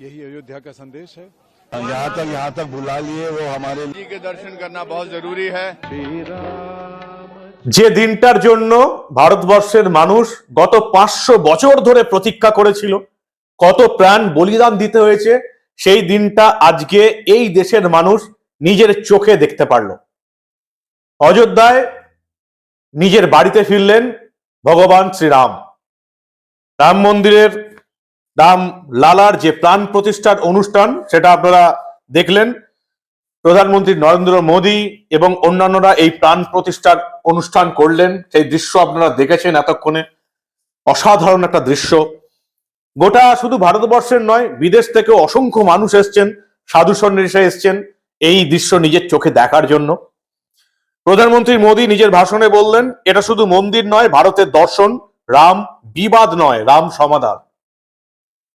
यही अयोध्या का संदेश है। यहाँ तक यहाँ तक बुला लिए वो हमारे जी के दर्शन करना बहुत जरूरी है। যে দিনটার জন্য ভারতবর্ষের মানুষ গত পাঁচশো বছর ধরে প্রতীক্ষা করেছিল কত প্রাণ বলিদান দিতে হয়েছে সেই দিনটা আজকে এই দেশের মানুষ নিজের চোখে দেখতে পারল। অযোধ্যায় নিজের বাড়িতে ফিরলেন ভগবান শ্রীরাম। রাম মন্দিরের রাম লালার যে প্রাণ প্রতিষ্ঠার অনুষ্ঠান, সেটা আপনারা দেখলেন। প্রধানমন্ত্রী নরেন্দ্র মোদী এবং অন্যান্যরা এই প্রাণ প্রতিষ্ঠার অনুষ্ঠান করলেন। সেই দৃশ্য আপনারা দেখেছেন এতক্ষণে। অসাধারণ একটা দৃশ্য। গোটা শুধু ভারতবর্ষের নয়, বিদেশ থেকে অসংখ্য মানুষ এসছেন, সাধু সন্ন্যাসী এসছেন এই দৃশ্য নিজের চোখে দেখার জন্য। প্রধানমন্ত্রী মোদী নিজের ভাষণে বললেন, এটা শুধু মন্দির নয়, ভারতের দর্শন। রাম বিবাদ নয়, রাম সমাধান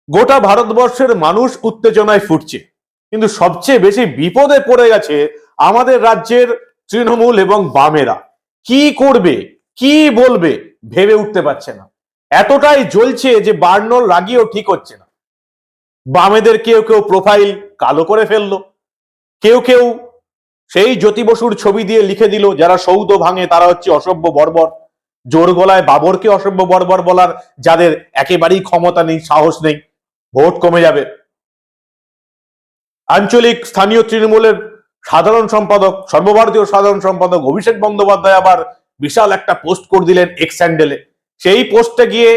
গোটা ভারতবর্ষের মানুষ উত্তেজনায় ফুটছে। কিন্তু সবচেয়ে বেশি বিপদে পড়ে গেছে আমাদের রাজ্যের তৃণমূল এবং বামেরা। কি করবে, কি বলবে, ভেবে উঠতে পারছে না। এতটাই জ্বলছে যে বার্নল লাগিয়েও ঠিক হচ্ছে না। বামেদের কেউ কেউ প্রোফাইল কালো করে ফেলল। কেউ কেউ সেই জ্যোতি বসুর ছবি দিয়ে লিখে দিল, যারা সৌদ ভাঙে তারা হচ্ছে অসভ্য বর্বর। জোর গলায় বাবরকে অসভ্য বর্বর বলার যাদের একেবারেই ক্ষমতা নেই, সাহস নেই, ভোট কমে যাবে। আঞ্চলিক স্থানীয় তৃণমূলের সাধারণ সম্পাদক, সর্বভারতীয় সাধারণ সম্পাদক অভিষেক বন্দ্যোপাধ্যায় আবার বিশাল একটা পোস্ট করে দিলেন এক্স হ্যান্ডেলে সেই পোস্টে গিয়ে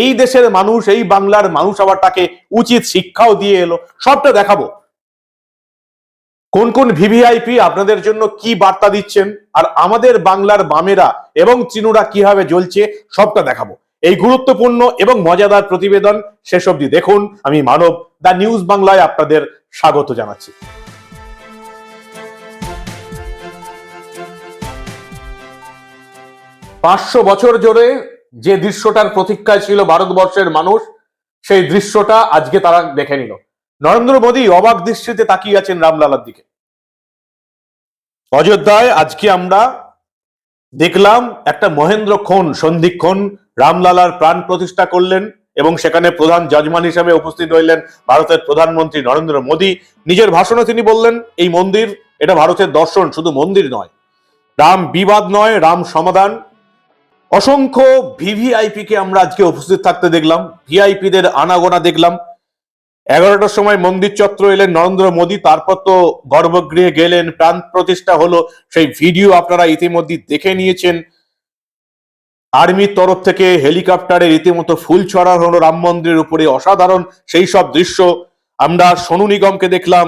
এই দেশের মানুষ, এই বাংলার মানুষ আবার তাকে উচিত শিক্ষাও দিয়ে এলো। সবটা দেখাবো। কোন কোন ভিভিআইপি আপনাদের জন্য কি বার্তা দিচ্ছেন? আর আমাদের বাংলার বামেরা এবং চিনুরা কীভাবে জ্বলছে, সবটা দেখাবো। এই গুরুত্বপূর্ণ এবং মজাদার প্রতিবেদন শেষ অবধি দেখুন। আমি মানব দা নিউজ বাংলায় আপনাদের স্বাগত জানাচ্ছি। পাঁচশো বছর জুড়ে যে দৃশ্যটার প্রতীক্ষায় ছিল ভারতবর্ষের মানুষ, সেই দৃশ্যটা আজকে তারা দেখে নিল। নরেন্দ্র মোদী অবাক দৃষ্টিতে তাকিয়ে আছেন রামলালার দিকে। অযোধ্যায় আজকে আমরা দেখলাম একটা মহেন্দ্র খন সন্ধিক্ষণ রামলালার প্রাণ প্রতিষ্ঠা করলেন এবং সেখানে প্রধান জাজমান হিসেবে উপস্থিত হইলেন ভারতের প্রধানমন্ত্রী নরেন্দ্র মোদী। নিজের ভাষণে তিনি বললেন, এই মন্দির, এটা ভারতের দর্শন, শুধু মন্দির নয়। রাম বিবাদ নয়, রাম সমাধান। অসংখ্য ভিভিআইপি কে আমরা আজকে উপস্থিত থাকতে দেখলাম, ভিআইপিদের আনাগোনা দেখলাম এগারোটার সময় মন্দির চত্র এলেন নরেন্দ্র মোদী, তারপর তো গর্ভগৃহে গেলেন, প্রাণ প্রতিষ্ঠা হলো, সেই ভিডিও আপনারা ইতিমধ্যে দেখে নিয়েছেন। আর্মির তরফ থেকে হেলিকপ্টারে রীতিমতো ফুল ছড়া হলো রাম মন্দিরের উপরে অসাধারণ সেই সব দৃশ্য। আমরা সোনু নিগমকে দেখলাম,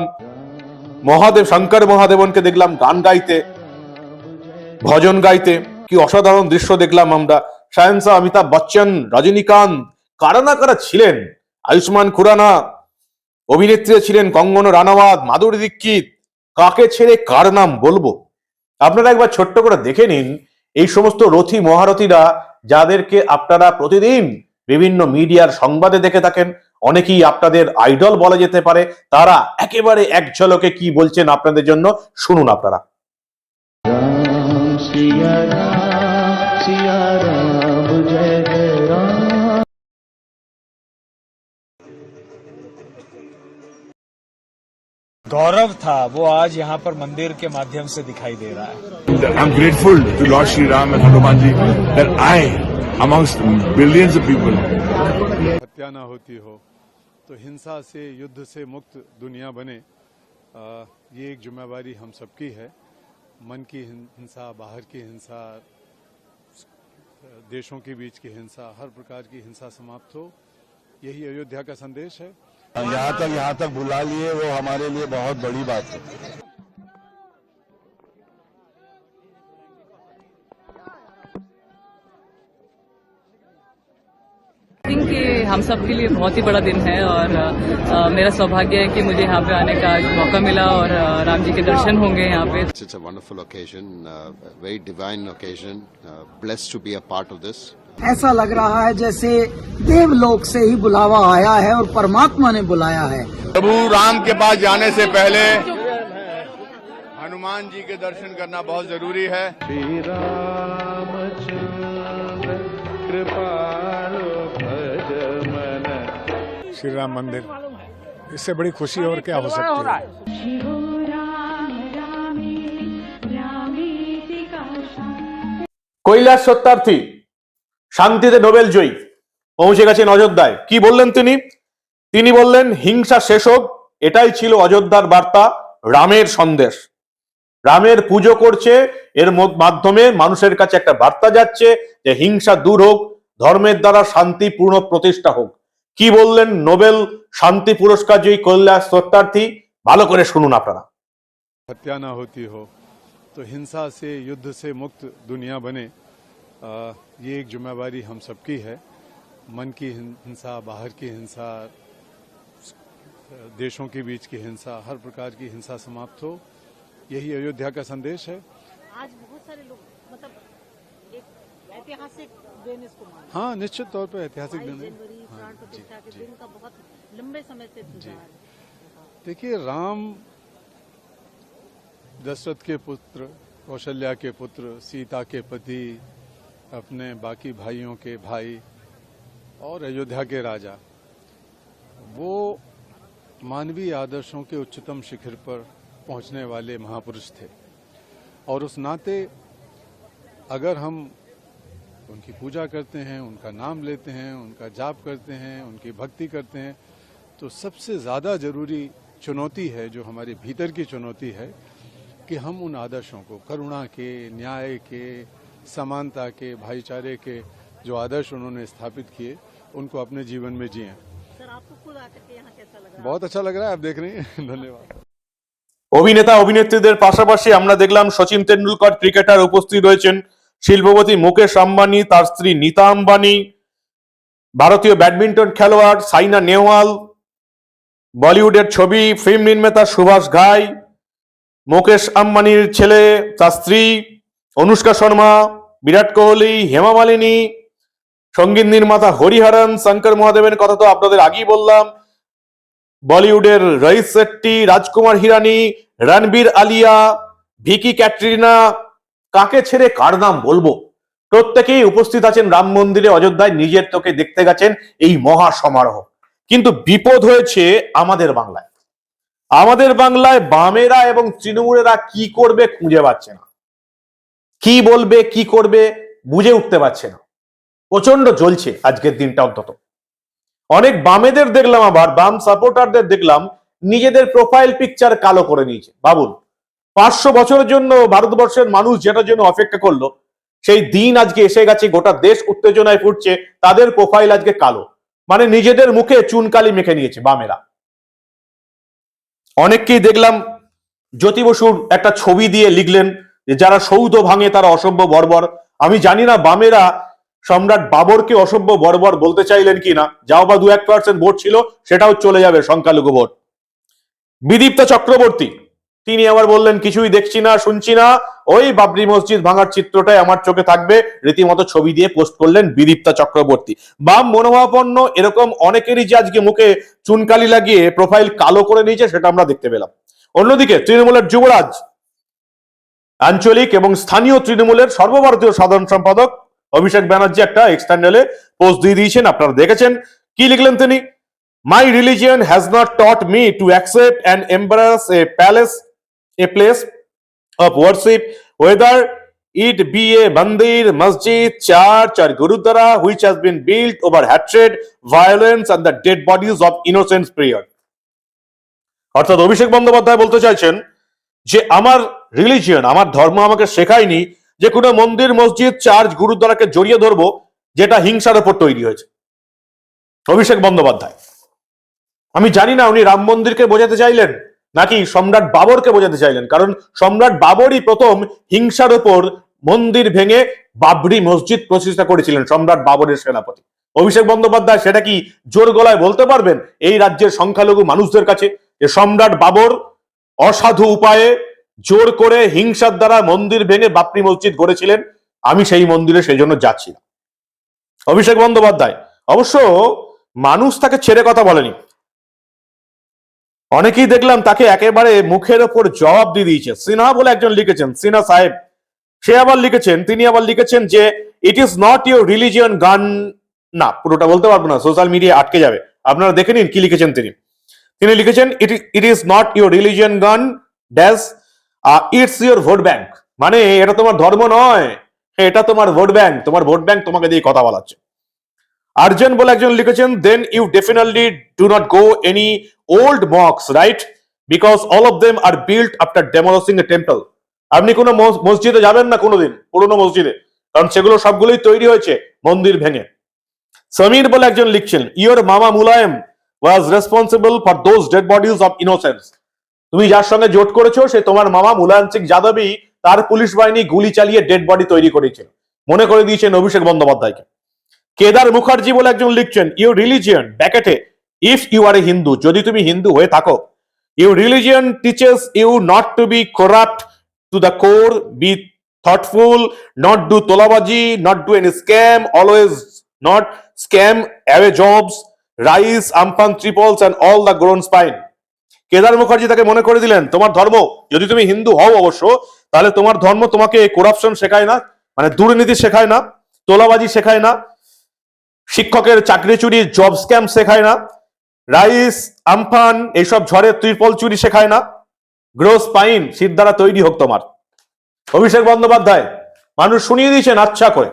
মহাদেব, শঙ্কর মহাদেবনকে দেখলাম গান গাইতে, ভজন গাইতে। কি অসাধারণ দৃশ্য দেখলাম আমরা। শায়নসা অমিতাভ বচ্চন, রজনীকান্ত, কারা না কারা ছিলেন? আয়ুষ্মান খুরানা অভিনেত্রী ছিলেন কঙ্গন রানাওয়াত, মাধুরী দীক্ষিত। কাকে ছেড়ে কার নাম বলব? আপনারা একবার ছোট্ট করে দেখে নিন এই সমস্ত রথী মহারথীরা যাদেরকে আপনারা প্রতিদিন বিভিন্ন মিডিয়ার সংবাদে দেখে থাকেন, অনেকেই আপনাদের আইডল বলা যেতে পারে, তারা একেবারে এক ঝলকে কি বলছেন আপনাদের জন্য, শুনুন আপনারা। गौरव था वो आज यहाँ पर मंदिर के माध्यम से दिखाई दे रहा है। I'm grateful to Lord Sri Ram and Hanumanji that I, amongst billions of people, हत्या ना होती हो तो हिंसा से युद्ध से मुक्त दुनिया बने आ, ये एक जिम्मेवारी हम सबकी है। मन की हिंसा बाहर की हिंसा देशों के बीच की हिंसा हर प्रकार की हिंसा समाप्त हो। यही अयोध्या का संदेश है। यहाँ तक यहाँ तक बुला लिए वो हमारे लिए बहुत बड़ी बात है थिंक कि हम सब के लिए बहुत ही बड़ा दिन है और अ, मेरा सौभाग्य है कि मुझे यहाँ पे आने का मौका मिला और अ, राम जी के दर्शन होंगे यहाँ पे It's, it's a wonderful occasion, uh, a very divine occasion. Uh, blessed to be a part of this. ऐसा लग रहा है जैसे देवलोक से ही बुलावा आया है और परमात्मा ने बुलाया है प्रभु राम के पास जाने से पहले हनुमान जी के दर्शन करना बहुत जरूरी है श्री रामचंद्र कृपालो भज मन श्री राम मंदिर इससे बड़ी खुशी और क्या हो सकती है কৈলাস সত্যার্থী শান্তিতে নোবেল জয়ী। পৌঁছে গেছেন অযোধ্যায়। কি বললেন তিনি? তিনি বললেন, হিংসা শেষ হোক। এটাই ছিল অযোধ্যার বার্তা, রামের সন্দেশ। রামের পুজো করছে, এর মাধ্যমে মানুষের কাছে একটা বার্তা যাচ্ছে যে, হিংসা দূর হোক, ধর্মের দ্বারা শান্তিপূর্ণ প্রতিষ্ঠা হোক। কি বললেন নোবেল শান্তি পুরস্কার জয়ী কল্যাণ সত্যার্থী ভালো করে শুনুন আপনারা। হত্যা না হতি হোক, তো হিংসা সে, যুদ্ধ সে মুক্ত দুনিয়া বনে। ये एक जिम्मेवारी हम सबकी है। मन की हिंसा बाहर की हिंसा देशों के बीच की हिंसा हर प्रकार की हिंसा समाप्त हो। यही अयोध्या का संदेश है। आज बहुत सारे लोग मतलब एक ऐतिहासिक दिन इसको हाँ। निश्चित तौर पर ऐतिहासिक दिन है। हाँ, जी, के जी। दिन का बहुत लंबे समय से है। देखिए राम दशरथ के पुत्र कौशल्या के पुत्र सीता के पति अपने बाकी भाइयों के भाई और अयोध्या के राजा, वो मानवीय आदर्शों के उच्चतम शिखर पर पहुँचने वाले महापुरुष थे। और उस नाते अगर हम उनकी पूजा करते हैं, उनका नाम लेते हैं, उनका जाप करते हैं, उनकी भक्ति करते हैं तो सबसे ज़्यादा ज़रूरी चुनौती है, जो हमारे भीतर की चुनौती है, कि हम उन आदर्शों को, करुणा के, न्याय के समानता के भाईचारे के जो आदर्श उन्होंने स्थापित किए उनको अपने जीवन में जिए सर आपको खुद आकर के यहाँ कैसा लग रहा है बहुत अच्छा लग रहा है आप देख रही हैं धन्यवाद অভিনেতা অভিনেত্রীদের পাশাপাশি আমরা দেখলাম সচিন তেন্ডুলকর ক্রিকেটার উপস্থিত রয়েছেন শিল্পপতি মুকেশ আম্বানি তার স্ত্রী নীতা আম্বানি ভারতীয় ব্যাডমিন্টন খেলোয়াড় সাইনা নেহওয়াল বলিউডের ছবি ফিল্ম নির্মাতা সুভাষ ঘাই মুকেশ আম্বানির ছেলে তার স্ত্রী অনুষ্কা শর্মা, বিরাট কোহলি, হেমা মালিনী, সংগীত নির্মাতা হরিহরন শঙ্কর মহাদেবের কথা তো আপনাদের আগেই বললাম। বলিউডের রইস শেট্টি, রাজকুমার হিরানি, রণবীর আলিয়া, ভিকি ক্যাটরিনা, কাকে ছেড়ে কার নাম বলব? প্রত্যেকেই উপস্থিত আছেন রাম মন্দিরে, অযোধ্যায়, নিজের তোকে দেখতে গেছেন এই মহা সমারোহ। কিন্তু বিপদ হয়েছে আমাদের বাংলায়। আমাদের বাংলায় বামেরা এবং তৃণমূলেরা কি করবে খুঁজে পাচ্ছে না। কি বলবে, কি করবে, বুঝে উঠতে পারছে না। প্রচণ্ড জ্বলছে আজকের দিনটা অন্তত। অনেক বামেদের দেখলাম আবার, বাম সাপোর্টারদের দেখলাম, নিজেদের প্রোফাইল পিকচার কালো করে নিয়েছে। ভাবুন, পাঁচশো বছরের জন্য ভারতবর্ষের মানুষ যেটার জন্য অপেক্ষা করল, সেই দিন আজকে এসে গেছে, গোটা দেশ উত্তেজনায় ফুটছে, তাদের প্রোফাইল আজকে কালো। মানে নিজেদের মুখে চুনকালি মেখে নিয়েছে বামেরা। অনেককেই দেখলাম, জ্যোতি বসুর একটা ছবি দিয়ে লিখলেন যে যারা সৌধ ভাঙে তারা অসভ্য বর্বর। আমি জানি না বামেরা সম্রাট বাবরকে অসভ্য বর্বর বলতে চাইলেন কিনা। যাও বা দু এক পার্সেন্ট ভোট ছিল, সেটাও চলে যাবে সংখ্যালঘু ভোট। বিদীপ্তা চক্রবর্তী, তিনি আবার বললেন, কিছুই দেখছি না, শুনছি না। ওই বাবরি মসজিদ ভাঙার চিত্রটাই আমার চোখে থাকবে। রীতিমতো ছবি দিয়ে পোস্ট করলেন বিদীপ্তা চক্রবর্তী। বাম মনোভাবাপন্ন, এরকম অনেকেরই যে আজকে মুখে চুনকালি লাগিয়ে প্রোফাইল কালো করে নিয়েছে, সেটা আমরা দেখতে পেলাম। অন্যদিকে তৃণমূলের যুবরাজ আঞ্চলিক এবং স্থানীয় তৃণমূলের সর্বভারতীয় সাধারণ সম্পাদক অভিষেক ব্যানার্জি একটা এক্সটার্নালে পোস্ট দিয়ে দিয়েছেন, আপনারা দেখেছেন। কি লিখলেন তিনি? My religion has not taught me to accept and embrace a palace a place of worship whether it be a mandir masjid church or gurudwara which has been built over hatred violence and the dead bodies of innocents period অর্থাৎ অভিষেক বন্দ্যোপাধ্যায় বলতে চাইছেন যে আমার religion আমার ধর্ম আমাকে শেখায়নি যে কোনো মন্দির, মসজিদ চার্চ গুরুদ্বারাকে জড়িয়ে ধরবো যেটা হিংসার উপর তৈরি হয়েছে। অভিষেক বন্দ্যোপাধ্যায়। আমি জানি না উনি রাম মন্দিরকে বোঝাতে চাইলেন নাকি সম্রাট বাবরকে বোঝাতে চাইলেন, কারণ সম্রাট বাবরই প্রথম হিংসার উপর মন্দির ভেঙে বাবরি মসজিদ প্রতিষ্ঠা করেছিলেন সম্রাট বাবরের সেনাপতি। অভিষেক বন্দ্যোপাধ্যায় সেটা কি জোর গলায় বলতে পারবেন? এই রাজ্যের সংখ্যালঘু মানুষদের কাছে যে সম্রাট বাবর অসাধু উপায়ে জোর করে হিংসার দ্বারা মন্দির ভেঙে বাপরি মসজিদ গড়েছিলেন, আমি সেই মন্দিরে সেই জন্য যাচ্ছি না। অভিষেক বন্দ্যোপাধ্যায়, অবশ্য মানুষ তাকে ছেড়ে কথা বলেনি। অনেকেই দেখলাম তাকে একেবারে মুখের ওপর জবাব দিয়ে দিয়েছে। সিনহা বলে একজন লিখেছেন, সিনহা সাহেব, সে আবার লিখেছেন, তিনি আবার লিখেছেন যে it is not your religion গান। না, পুরোটা বলতে পারব না, সোশ্যাল মিডিয়া আটকে যাবে। আপনারা দেখে নিন কি লিখেছেন তিনি। তিনি লিখেছেন it it is not your religion গান dash it's your vote bank মানে এটা তোমার ধর্ম নয়, এটা তোমার ভোট ব্যাংক তোমার ভোট ব্যাংক তোমাকে দিয়ে কথা বলাচ্ছে। আর্জেন বলে একজন লিখেছেন then you definitely do not go any old mosques right because all of them are build after demolishing a temple আপনি কোনো মসজিদে যাবেন না কোনোদিন, পুরোনো মসজিদে, কারণ সেগুলো সবগুলোই তৈরি হয়েছে, মন্দির ভেঙে। সমীর বলে একজন লিখছেন ইয়োর মামা Mulayam was responsible for those dead bodies of innocents তুমি যার সঙ্গে জোট করেছ, সে তোমার মামা মুলায়ম সিং যাদবই তার পুলিশ বাহিনী গুলি চালিয়ে ডেড বডি তৈরি করেছিল। মনে করে দিয়েছেন অভিষেক বন্দ্যোপাধ্যায়কে। কেদার মুখার্জি বলে একজন লিখছেন you religion ব্যাকেটে if you are a Hindu যদি তুমি হিন্দু হয়ে থাকো you religion teaches you not to be corrupt to the core be thoughtful not do তোলাবাজি not do any scam always not scam away jobs rice Amphan ট্রিপলস and all the grown spine Kedar Mukherjee তাকে মনে করে দিলেন, তোমার ধর্ম, যদি তুমি হিন্দু হও অবশ্য, তাহলে তোমার ধর্ম তোমাকে করাপশন শেখায় না মানে দুর্নীতি শেখায় না, তোলাবাজি শেখায় না, শিক্ষকের চাকরি চুরি জব স্ক্যাম শেখায় না, রাইস, আমফান, এইসব ঝড়ে ত্রিপল চুরি শেখায় না গ্রোস পাইন শীত দ্বারা তৈরি হোক তোমার। অভিষেক বন্দ্যোপাধ্যায়, মানুষ শুনিয়ে দিয়েছেন আচ্ছা করে।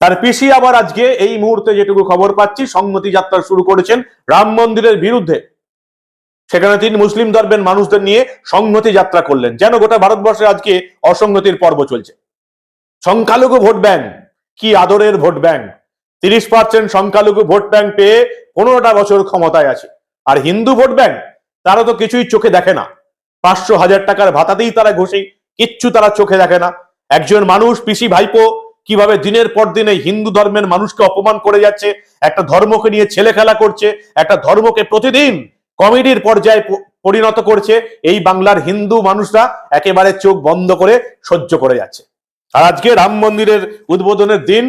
তার পিসি আবার আজকে এই মুহূর্তে যেটুকু খবর পাচ্ছি, সংহতি যাত্রা শুরু করেছেন রাম মন্দিরের বিরুদ্ধে। সেখানে তিনি মুসলিম ধর্মের মানুষদের নিয়ে সংহতি যাত্রা করলেন। যেন গোটা ভারতবর্ষে আজকে অসংহতির পর্ব চলছে। সংখ্যালঘু ভোট ব্যাংক, কি আদরের ভোট ব্যাংক? তিরিশ পার্সেন্ট সংখ্যালঘু ভোট ব্যাংক পেয়ে পনেরোটা বছর ক্ষমতায় আছে। আর হিন্দু ভোট ব্যাংক, তারা তো কিছুই চোখে দেখে না। পাঁচশো হাজার টাকার ভাতাতেই তারা ঘষে, কিচ্ছু তারা চোখে দেখে না। একজন মানুষ, পিসি ভাইপো কীভাবে দিনের পর দিন হিন্দু ধর্মের মানুষকে অপমান করে যাচ্ছে, একটা ধর্মকে নিয়ে ছেলে খেলা করছে, একটা ধর্মকে প্রতিদিন কমেডির পর্যায়ে পরিণত করছে, এই বাংলার হিন্দু মানুষরা একেবারে চোখ বন্ধ করে সহ্য করে যাচ্ছে। আর আজকে রাম মন্দিরের উদ্বোধনের দিন,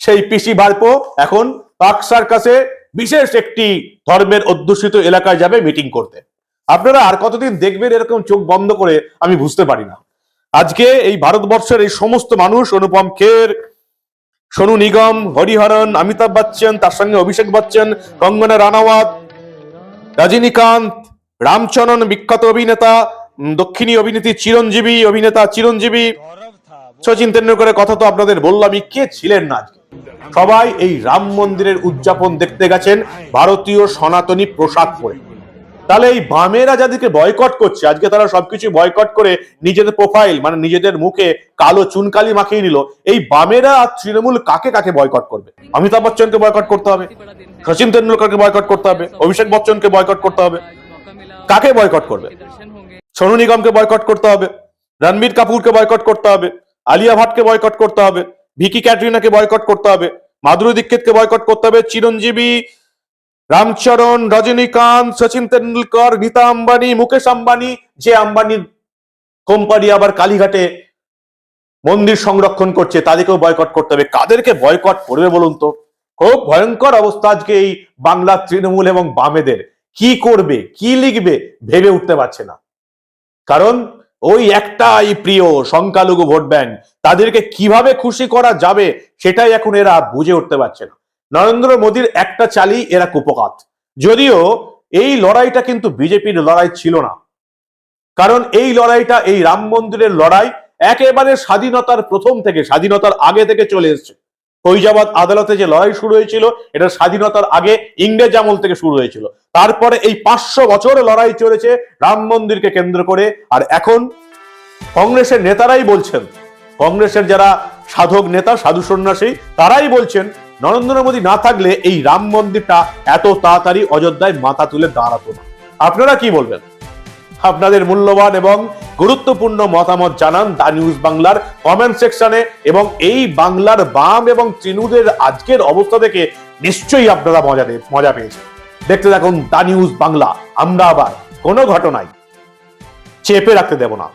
সেই পিসি ভাইপো এখন পাক সার্কাসে বিশেষ একটি ধর্মের অধ্যুষিত এলাকায় যাবে মিটিং করতে। আপনারা আর কতদিন দেখবেন এরকম চোখ বন্ধ করে আমি বুঝতে পারি না। আজকে এই ভারতবর্ষের এই সমস্ত মানুষ, অনুপম খের, সোনু নিগম হরিহরণ অমিতাভ বচ্চন, তার সঙ্গে অভিষেক বচ্চন, কঙ্গনা রানাওয়াত, রজনীকান্ত, রামচরণ বিখ্যাত অভিনেতা দক্ষিণী অভিনেত্রী চিরঞ্জীবী, অভিনেতা চিরঞ্জীবী, সচিন তেন্ডুলকরের কথা তো আপনাদের বললামই, কে ছিলেন না সবাই এই রাম মন্দিরের উদযাপন দেখতে গেছেন, ভারতীয় সনাতনী পোশাক পরে। তাহলে এই বামেরা যাদেরকে বয়কট করছে, আজকে তারা সবকিছু বয়কট করে নিজেদের প্রোফাইল মানে নিজেদের মুখে কালো চুনকালি মাখিয়ে নিল, এই বামেরা আর তৃণমূল কাকে কাকে বয়কট করবে? অমিতাভ বচ্চনকে বয়কট করতে হবে, সচিন তেন্ডুলকরকে বয়কট করতে হবে, অভিষেক বচ্চনকে বয়কট করতে হবে। কাকে বয়কট করবে? সোনু নিগমকে বয়কট করতে হবে, রণবীর কাপুরকে বয়কট করতে হবে, আলিয়া ভাটকে বয়কট করতে হবে, ভিকি ক্যাটরিনাকে বয়কট করতে হবে, মাধুরী দীক্ষিতকে বয়কট করতে হবে, চিরঞ্জীবী রামচরণ, রজনীকান্ত, সচিন তেন্ডুলকর নীতা আম্বানি, মুকেশ আম্বানি, যে আম্বানির কোম্পানি আবার কালীঘাটে মন্দির সংরক্ষণ করছে, তাদেরকেও বয়কট করতে হবে। কাদেরকে বয়কট করবে বলুন তো? খুব ভয়ঙ্কর অবস্থা আজকে এই বাংলার তৃণমূল এবং বামেদের। কি করবে, কি লিখবে, ভেবে উঠতে পারছে না। কারণ ওই একটাই প্রিয় সংখ্যালঘু ভোট ব্যাংক, তাদেরকে কীভাবে খুশি করা যাবে, সেটাই এখন এরা বুঝে উঠতে পারছে না। নরেন্দ্র মোদীর একটা চালই এরা কুপকাত। যদিও এই লড়াইটা কিন্তু বিজেপির লড়াই ছিল না। কারণ এই লড়াইটা, এই রাম মন্দিরের লড়াই একেবারে স্বাধীনতার প্রথম থেকে, স্বাধীনতার আগে থেকে চলে এসেছে। ফৈজাবাদ আদালতে যে লড়াই শুরু হয়েছিল, এটা স্বাধীনতার আগে ইংরেজ আমল থেকে শুরু হয়েছিল। তারপরে এই পাঁচশো বছর লড়াই চলেছে রাম মন্দিরকে কেন্দ্র করে, আর এখন কংগ্রেসের নেতারাই বলছেন, কংগ্রেসের যারা সাধক নেতা, সাধু সন্ন্যাসী, তারাই বলছেন নরেন্দ্র মোদী না থাকলে এই রাম মন্দিরটা এত তাড়াতাড়ি অযোধ্যায় মাথা তুলে দাঁড়াতো না। আপনারা কি বলবেন? আপনাদের মূল্যবান এবং গুরুত্বপূর্ণ মতামত জানান দা নিউজ বাংলার কমেন্ট সেকশনে এবং এই বাংলার বাম এবং তৃণমূলের আজকের অবস্থা থেকে নিশ্চয়ই আপনারা মজা মজা পেয়েছেন। দেখতে থাকুন দা নিউজ বাংলা। আমরা আবার কোনো ঘটনায় চেপে রাখতে দেব না।